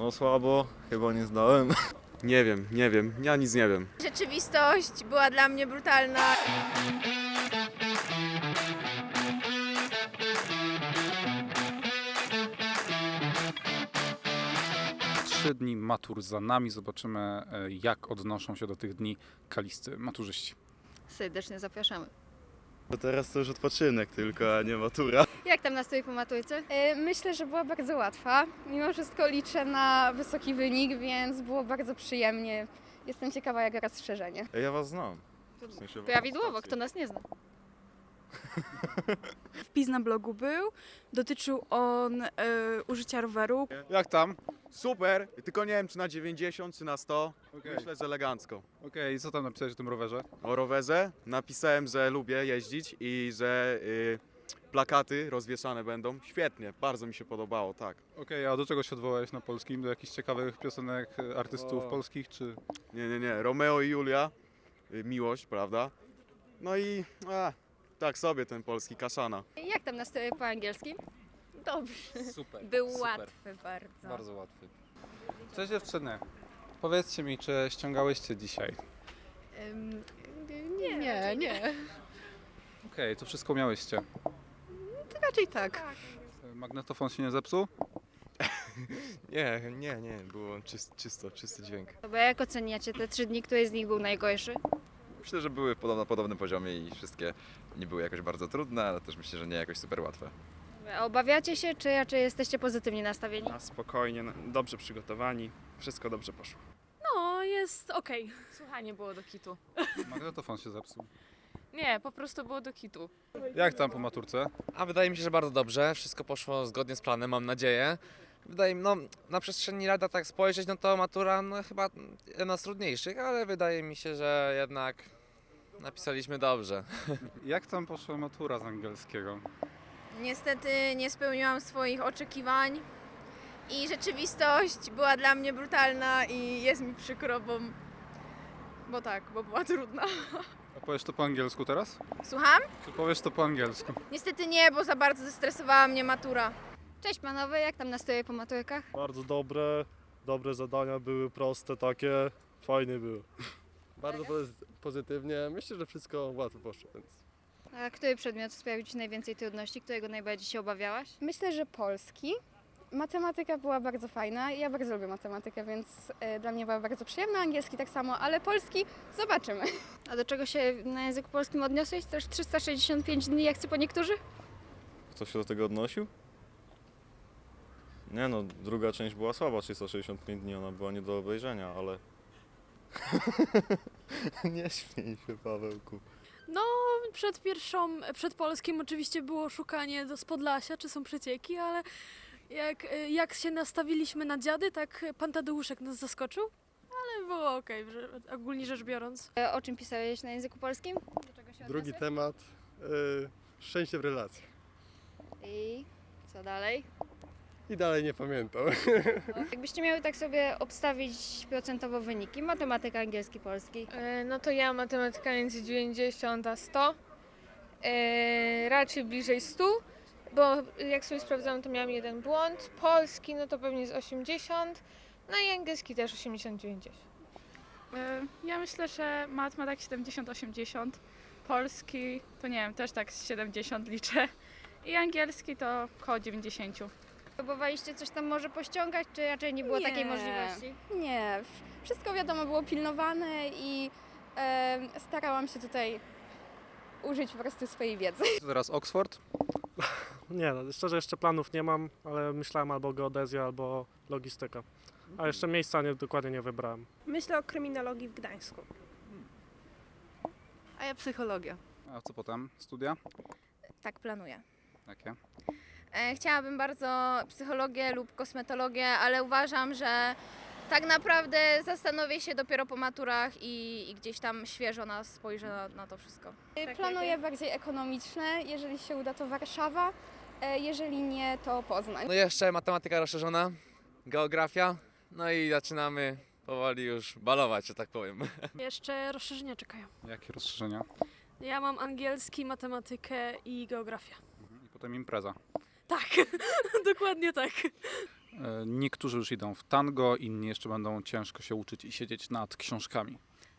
No słabo, chyba nie zdałem. Nie wiem, nie wiem, ja nic nie wiem. Rzeczywistość była dla mnie brutalna. Trzy dni matur za nami. Zobaczymy, e, jak odnoszą się do tych dni kalisty maturzyści. Serdecznie zapraszamy. Bo teraz to już odpoczynek tylko, a nie matura. Jak tam nastrój po maturce? Myślę, że była bardzo łatwa. Mimo wszystko liczę na wysoki wynik, więc było bardzo przyjemnie. Jestem ciekawa, jak rozszerzenie. Ja was znam. W sensie Prawidłowo, kto nas nie zna. Wpis na blogu był. Dotyczył on e, użycia roweru. Jak tam? Super, tylko nie wiem czy na 90 czy na 100. Okej, Myślę, że elegancko. Okej, co tam napisałeś o tym rowerze? O rowerze napisałem, że lubię jeździć i że y, plakaty rozwieszane będą. Świetnie, bardzo mi się podobało, tak. Okej, a do czego się odwołałeś na polskim? Do jakichś ciekawych piosenek e, artystów O. polskich, czy... Nie, nie, nie, Romeo i Julia, y, miłość, prawda? No i a, tak sobie ten polski kaszana. Jak tam nastrój po angielskim? Dobrze. Super. Był łatwy bardzo. Bardzo łatwy. Cześć dziewczyny. Powiedzcie mi, czy ściągałyście dzisiaj? nie, nie, nie. Okej, to wszystko miałyście. Raczej tak. E, Magnetofon się nie zepsuł? Nie, nie, nie, było czyst, czysto, czysty dźwięk. Dobra, jak oceniacie te trzy dni, który z nich był najgorszy? Myślę, że były podobno, na podobnym poziomie i wszystkie nie były jakoś bardzo trudne, ale też myślę, że nie jakoś super łatwe. Dobra, Obawiacie się, czy raczej jesteście pozytywnie nastawieni? Na spokojnie, dobrze przygotowani, wszystko dobrze poszło. No, jest okej. Słuchanie było do kitu. Magnetofon się zepsuł. Nie, po prostu było do kitu. Jak tam po maturce? A wydaje mi się, że bardzo dobrze. Wszystko poszło zgodnie z planem, mam nadzieję. Wydaje mi no na przestrzeni lata tak spojrzeć, no to matura no chyba jedna z trudniejszych, ale wydaje mi się, że jednak napisaliśmy dobrze. Jak tam poszła matura z angielskiego? Niestety nie spełniłam swoich oczekiwań i rzeczywistość była dla mnie brutalna i jest mi przykro, bo, bo tak, bo była trudna. A powiesz to po angielsku teraz? Słucham? Czy powiesz to po angielsku? Niestety nie, bo za bardzo zestresowała mnie matura. Cześć panowie, jak tam nastrój po maturkach? Bardzo dobre, dobre zadania były proste takie, fajnie było. Bardzo pozytywnie, myślę, że wszystko łatwo poszło, więc A który przedmiot sprawił Ci najwięcej trudności, którego najbardziej się obawiałaś? Myślę, że polski. Matematyka była bardzo fajna. Ja bardzo lubię matematykę, więc e, dla mnie była bardzo przyjemna. Angielski tak samo, ale polski zobaczymy. A do czego się na języku polskim odniosłeś? Też 365 dni, jak chce po niektórzy? Kto się do tego odnosił? Nie no, druga część była słaba, 365 dni, ona była nie do obejrzenia, ale... nie śmiej się, Pawełku. No, przed pierwszą, przed polskim oczywiście było szukanie do Spodlasia, czy są przecieki, ale jak, jak się nastawiliśmy na dziady, tak pan Tadeuszek nas zaskoczył. Ale było okej, że- ogólnie rzecz biorąc. E, O czym pisałeś na języku polskim? Do czego się drugi temat, y, szczęście w relacji. I co dalej? I dalej nie pamiętam. Jakbyście miały tak sobie obstawić procentowo wyniki, matematyka, angielski, polski. E, No to ja matematyka między 90 a 100. E, raczej bliżej 100, bo jak sobie sprawdzałam, to miałam jeden błąd. Polski no to pewnie z 80, no i angielski też 80-90. E, Ja myślę, że mat ma tak 70-80, polski to nie wiem, też tak z 70 liczę i angielski to około 90. Próbowaliście coś tam może pościągać, czy raczej nie było Nie. takiej możliwości? Nie, wszystko wiadomo było pilnowane i e, starałam się tutaj użyć po prostu swojej wiedzy. Teraz Oxford. Nie, no, szczerze jeszcze planów nie mam, ale myślałem albo geodezja, albo logistyka. A jeszcze miejsca nie, dokładnie nie wybrałem. Myślę o kryminologii w Gdańsku. A ja psychologia. A co potem? Studia? Tak planuję. Jakie? E, Chciałabym bardzo psychologię lub kosmetologię, ale uważam, że tak naprawdę zastanowię się dopiero po maturach i, i gdzieś tam świeżo nas spojrzę na, na to wszystko. E, Planuję bardziej ekonomiczne. Jeżeli się uda, to Warszawa. E, Jeżeli nie, to Poznań. No i jeszcze matematyka rozszerzona, geografia, no i zaczynamy powoli już balować, że tak powiem. Jeszcze rozszerzenia czekają. Jakie rozszerzenia? Ja mam angielski, matematykę i geografię. I potem impreza. Tak, dokładnie tak. E, Niektórzy już idą w tango, inni jeszcze będą ciężko się uczyć i siedzieć nad książkami.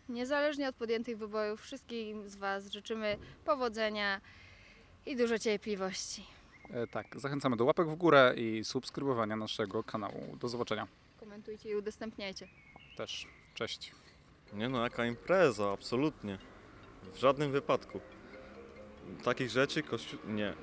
Niezależnie od podjętych wyborów, wszystkim z Was życzymy powodzenia i dużo cierpliwości. E, Tak, zachęcamy do łapek w górę i subskrybowania naszego kanału. Do zobaczenia Komentujcie i udostępniajcie. też. Cześć. Nie no, jaka impreza, absolutnie. W żadnym wypadku. Takich rzeczy kościół... Nie.